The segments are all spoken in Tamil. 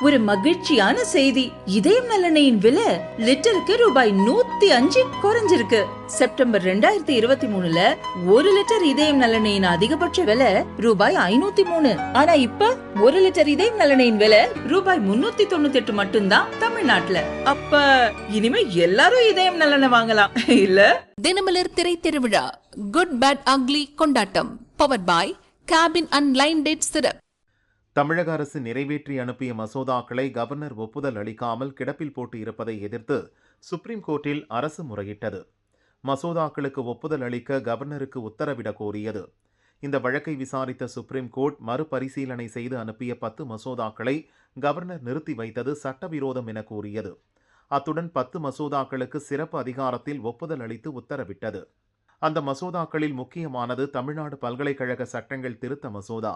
ஒரு மகிழ்ச்சியான செய்தி. இதயம் நலனையின் விலை லிட்டருக்கு ரூபாய் நூத்தி அஞ்சு குறைஞ்சிருக்கு. செப்டம்பர் ரெண்டாயிரத்தி இருபத்தி மூணுல ஒரு லிட்டர் இதயம் நலனையின் அதிகபட்ச விலை ரூபாய் ஐநூத்தி மூணு. ஆனா இப்ப ஒரு லிட்டர் இதயம் நலனையின் விலை ரூபாய் முன்னூத்தி தொண்ணூத்தி எட்டு மட்டும்தான் தமிழ்நாட்டுல. அப்ப இனிமே எல்லாரும் இதயம் நலனை வாங்கலாம். இல்ல? தினமலர் திரை திருவிழா குட் பேட் அக்லி கொண்டாட்டம். Power boy cabin and line date சிறப்பு தமிழக அரசு நிறைவேற்றி அனுப்பிய மசோதாக்களை கவர்னர் ஒப்புதல் அளிக்காமல் கிடப்பில் போட்டு இருப்பதை எதிர்த்து சுப்ரீம் கோர்ட்டில் அரசு முறையிட்டது. மசோதாக்களுக்கு ஒப்புதல் அளிக்க கவர்னருக்கு உத்தரவிட கோரியது. இந்த வழக்கை விசாரித்த சுப்ரீம் கோர்ட் மறுபரிசீலனை செய்து அனுப்பிய பத்து மசோதாக்களை கவர்னர் நிறுத்தி வைத்தது சட்டவிரோதம் என கூறியது. அத்துடன் பத்து மசோதாக்களுக்கு சிறப்பு அதிகாரத்தில் ஒப்புதல் அளித்து உத்தரவிட்டது. அந்த மசோதாக்களில் முக்கியமானது தமிழ்நாடு பல்கலைக்கழக சட்டங்கள் திருத்த மசோதா.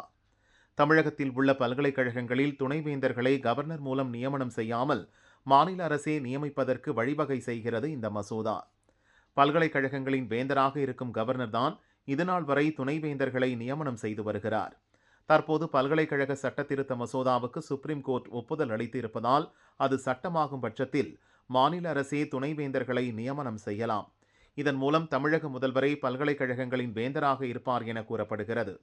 தமிழகத்தில் உள்ள பல்கலைக்கழகங்களில் துணைவேந்தர்களை கவர்னர் மூலம் நியமனம் செய்யாமல் மாநில அரசே நியமிப்பதற்கு வழிவகை செய்கிறது இந்த மசோதா. பல்கலைக்கழகங்களின் வேந்தராக இருக்கும் கவர்னர் தான் இதுநாள் வரை துணைவேந்தர்களை நியமனம் செய்து வருகிறார். தற்போது பல்கலைக்கழக சட்ட திருத்த மசோதாவுக்கு சுப்ரீம் கோர்ட் ஒப்புதல் அளித்து இருப்பதால் அது சட்டமாகும் பட்சத்தில் மாநில அரசே துணைவேந்தர்களை நியமனம் செய்யலாம். இதன் மூலம் தமிழக முதல்வரை பல்கலைக்கழகங்களின் வேந்தராக இருப்பார் என கூறப்படுகிறது.